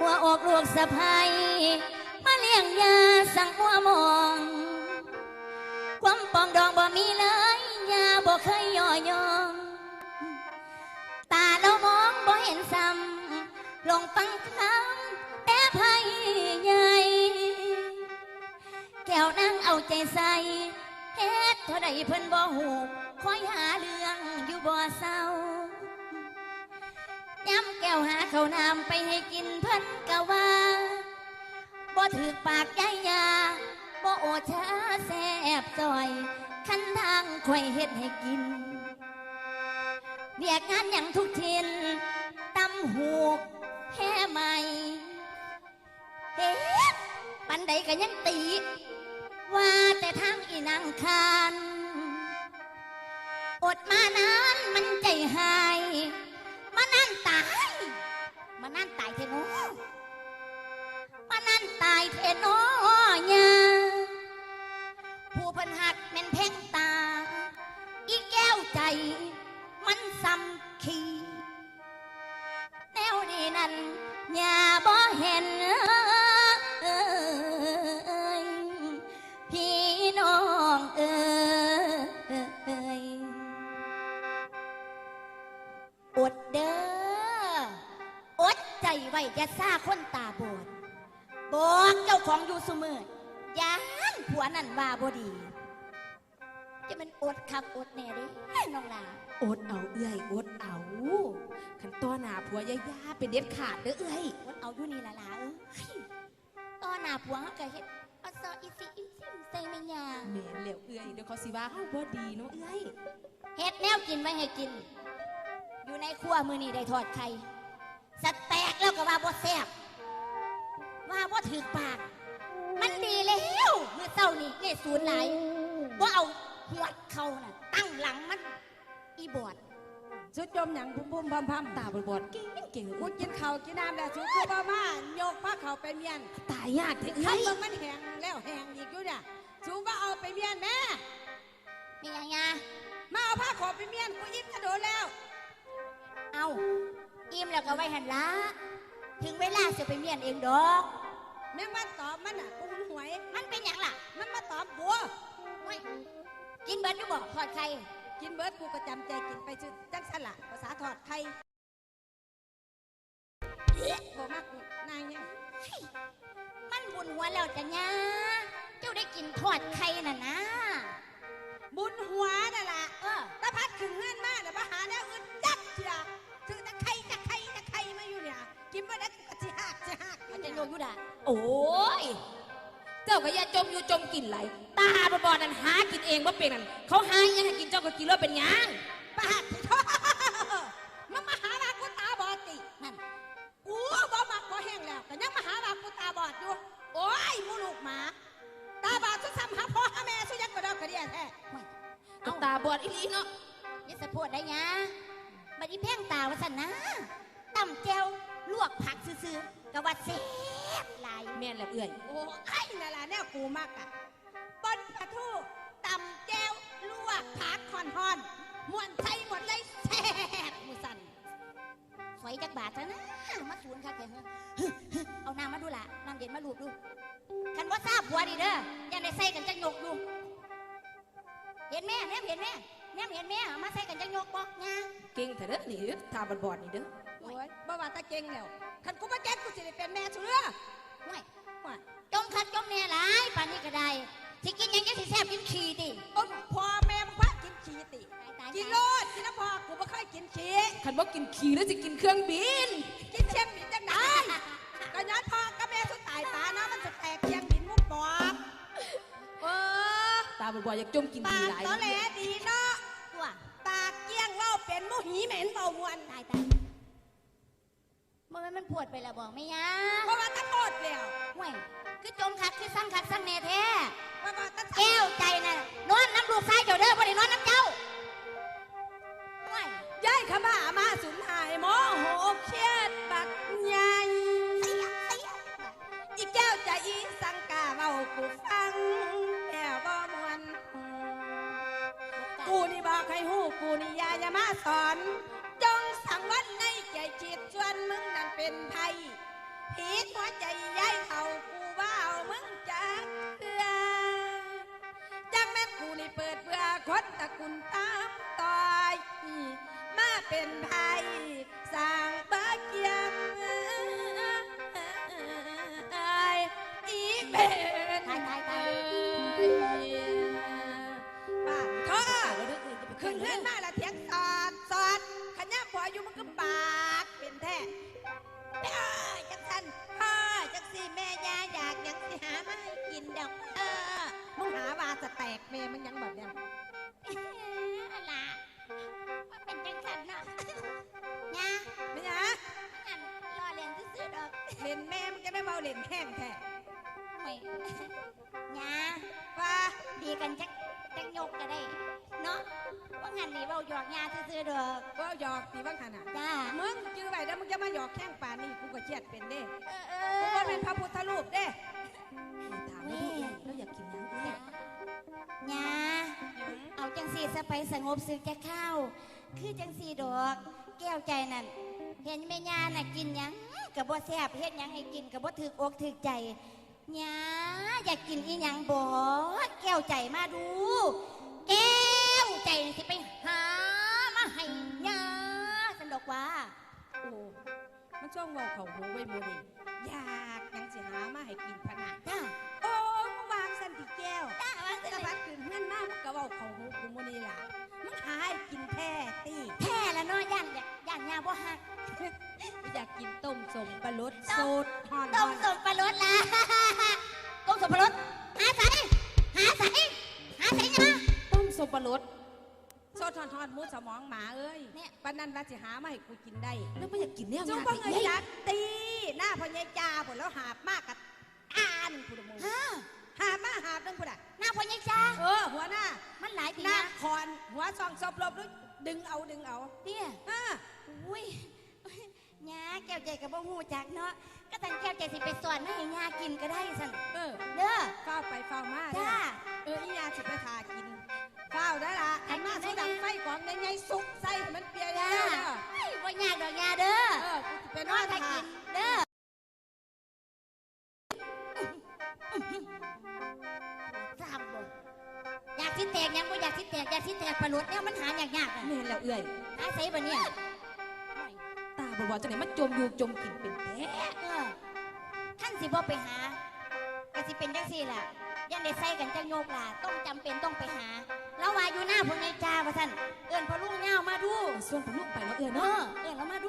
หัวอกลูกสะพายมาเลี้ยงยาสั่งหัวหมอง ความปองดองบ่มีเลยยาบ่เคยย่อยองตาเรามองบ่เห็นซ้ำลงฟังคำแต่ไพ่ใหญ่แก้วนั่งเอาใจใส่เฮ็ดเท่าใดเพิ่นบ่หูคอยหาเรื่องอยู่บ่เศร้า ย้ำแก้วหาข้าวน้ำไปให้กินเพิ่นกะว่าบ่ถือปากยายยาบ่โอชาแสบจอยคันทางคอยเฮ็ดให้กินเรียกงานอย่างทุกทินตำหูกแห่ใหม่เฮ็ดปันใดก็ยังตี ว่าแต่ทางอีนางคานอดมานา อดเด้ออดใจไว้อย่าซ่าคนตาบอดบอกเจ้าของอยู่เสมอยานผัวนั่นว่าบ่ดี จะมันอดคักอดแน่เดิน้องลาอดเอาเอื้อยอดเอาขันต้อหนาผัวยายาเป็นเด็ดขาดเด้อเอื้อยอดเอาอยู่นี่ละลาเอ้ยตอนหน้าผัวเขาก็เฮ็ดอัซออีซิอีซิมใส่ไม่ยาแม่นแล้วเอื้อยเดี๋ยวเขาสิว่าเฮาบ่ดีเนาะเอื้อยเฮ็ดแนวกินไว้ให้กิน อยู่ในครัวมือนี่ได้ทอดไข่สแต็กแล้วก็ว่าบ่แซ่บว่าบ่ถือปาก มันดีแล้วเมื่อเช้านี่เนี่ยศูนย์หลายว่าเอาหัวดเขาน่ะ ตั้งหลังมัน อีบอดสุดจมหยังพุ่มพุ่มพำพำตาบอดๆเก่งเก่งกูกินข้าวกินน้ำแล้วสุคือบ่มายกผ้าเขาวไปเมียนตายยากเด้อถ้าเอื้อยเบิ่งมันแห้งแล้วแห้งอีกอยู่เนี่ยสูว่าเอาไปเมียนแม่มีหยังยามาเอาผ้าขาวไปเมียนกูอิ่มกระโดดแล้วเอา อิ่มแล้วก็ไว้หันละถึงเวลาจะไปเมียนเองดอกแม่งมันตอบมันอะกูหนหวย มันเป็นหยังล่ะ มันมาตอบบัวเฮ้ยกินเบิร์ดอยู่บอกทอดไข่กินเบิร์ดกูก็จำใจกินไปจุดจังสละภาษาถอดไข่บ่มากนายเนี่ยมันบุญหัวแล้วจ้ะเนี่ยเจ้าได้กินทอดไข่น่ะนะ บุญหัวน่ะล่ะเออตาพัดขึ้นเงื่อนมาเดี๋ยวมาหาแนวอื่น โอ้ย เจ้าก็อย่าจมอยู่จมกินไหล ตาบอดๆนั่นหากินเองว่าเป็นนั่นเขาหาอิหยังให้กินเจ้าก็กินแล้วเป็นหยังปาดที่ท่อมันมาหาว่ากูตาบอดตินั่นกูบ่มักบ่แห้งแล้วแต่ยังมาหาว่ากูตาบอดอยู่ โอ้ยมูลูกหมา ตาบอดสุดซ้ำหาพ่อหาแม่สุดยังกระดอกกระเดียแท้ก็ตาบอดอีหลีเนาะนี่สะโพดได้ยะบัดนี้แพ่งตาว่าสันนะต่ำแจวลวกผักซื่อๆกะว่าแซ่ บหลายแม่นแหละเอื้อยโอ้ไอ้นั่นล่ะแนวกูมักอะปนปลาทูตำแก้วลวกผักคอนฮอนม่วนไทยหมดเลยแซ่บมูสันฝอยจักบาทซะนะมาสูนค่ะแกเฮ้ยเอาน้ำมาดูล่ะน้ำเย็นมาลูบดูคันว่าทราบหัวดีเด้ออยังได้ใส่กันจังยกดูเห็นแม่แนมเห็นแม่แนมเห็นแม่เอามาใส่กันจังยกบอกงาเก่งแต่เด้อนี่เด้อตาบอดๆนี่เด้อโอ้ยบ่ว่าตาเก่งแล้วคันกูมาเก่งกูสิได้เป็นแม่สุเรือห่วยว่าจมคัดจมแน่หลายป่านนี้ก็ได้สิกินหยังจะสิแซ่บกินขี้ติอ้นพ่อแม่มึงว่ากินขี้ติตายตายกินโลดกินน้ำพอกูไม่เคยกินขี้คันว่ากินขี่แล้วจะกินเครื่องบิน กินเชียงบินจังได้ก็ย้อนพ่อกับแม่สุดตายตาเนาะมันจะแตกเชียงบินมุกปอกเออตาบอดๆอยากจมกินปาดีกหลายตอแหลดีเนาะตัวปากเกี้ยงเว่าเป็นมุหีเหม็นเบามวนตายตาย มันมันปวดไปแล้วบอกไม่ยาเพราะว่าตะโกดแล้วห่วยคือจมคักคือสั่งคักสั่งแน่แท้เพราะว่าตะแก้วใจน่ะนอนน้ำลูกชายเจ้าเด้อบ่ได้นอนน้ำเจ้าห่วยย้ายขบ้ามาสุนหายโม เป็นไผสร้างบ้าเกียมอีเป็นตายตายตายบ้านท่อเอาเรื่อขึ้นเรื่อองมาละเถียงสอดสอดขย้าพออยู่มันก็ปากเป็นแท้จังสันพ่อจังสิแม่ยาอยากยังสิหามากินดอกเออมึงหาว่าจะแตกแม่มึงยังแบบเนี้ย เป็นจังสันเนาะยาไม่ยาอันรอเรียนซื่อๆดอกเล่นแม่มึงจะได้เบาเล่นแข้งแท้โอ้ยยาว่าดีกันจักจักยกก็ได้ เนาะว่างั้นนี่เบาหยอกยาซื่อๆดอกก็หยอกตีบ้างขนาดจ้ามึงจื้อไว้แล้วมึงจะมาหยอกแข้งป่านนี่กูก็เครียดเป็นเด้เออเอกูอว่าเป็นพระพุทธรูปเด้ถามว่าลูกเอ้ยเราอยากกินหยังเอ้ยยาเอาจังสีสไปสงบสึกจะเข้า คือจังสีดอก แก้วใจนั่นเห็นแม่ยาน่ะกินหยังกับบ่แซ่บเฮ็ดหยังให้กินกับบ่ถึกอกถึกใจยาอยากกินอีหยังบ่แก้วใจมาดู แก้วใจนี่สิไปหามาให้ยาสันดอกว่าโอ้มันช่องเบาเขาหูไว้โมเดลอยากหยังสิหามาให้กินพะนาจ้าโอ้มึงวางสันติแก้วจ้าว่าสะพัดขึ้นเพื่อนมากมึงก็เว้าเขาหูกูโมนี่ล่ะ มึงหาให้กินแท้ตีแท้ละเนาะย่านอยากย่านยาบ่ฮักอยากกินต้มสมปลาลดสูตรฮอนต้มสมปลารสละต้มสมปลารสหาใส่หาใส่หาใส่ยาต้มสมปลารสโซทอนทอนๆหมูสมองหมาเอ้ยเนี่ยปานนั้นว่าสิหามาให้กูกินได้แล้วไม่อยากกินเนี่ยจุ๊บยากบังอีกเอ้ยเอ้ยจักตีหน้าพ่อใหญ่จ่าผลแล้วหาบมากกับอ่านผู้ดมงฮะ หาบมาหาบนึงผู้ใดหน้าพ่อยังจ้าเออ หัวหน้ามันหลายทีหน้านะคอนหัวซองซอบลบด้วยดึงเอาดึงเอาเตี้ยอ่าอุ้ยยาแก้วใจกับบ่หูจักเนาะก็ตันแก้วใจสิไปสอนให้ยากินก็ได้สั่นเออเด้อเฝ้าไปเฝ้ามาเด้จ้า อเอออียาสิไปทากินเฝ้าได้ละอันมาสุดังไฟกองในไงสุกใส่ให้มันเปียกจ้า เด้อ เฮ้ยบ่ยากดอกยาเด้อเออกูสิไปนนออนนถ้าทากิน กสิแตกยังบ่อยากสิแตกอยากสิแตกปลารสเนี่ยมันหายากๆอะแม่นแล้วเอ้ยหาใส่บ่เนี่ยตาบอดว่าจังไหนมันจมอยู่จมกินเป็นแท้เออท่านสิบ่ไปหาก็สิเป็นจังซี่ล่ะยันได้ใส่กันจังโยกล่ะต้องจำเป็นต้องไปหาแล้วว่าอยู่หน้าพวกนายจ้าว่าท่านเอิ้นพ่อลุงเงามาดู ส่วนผมลูกไปเนาะเอ้ยเอเนาะอ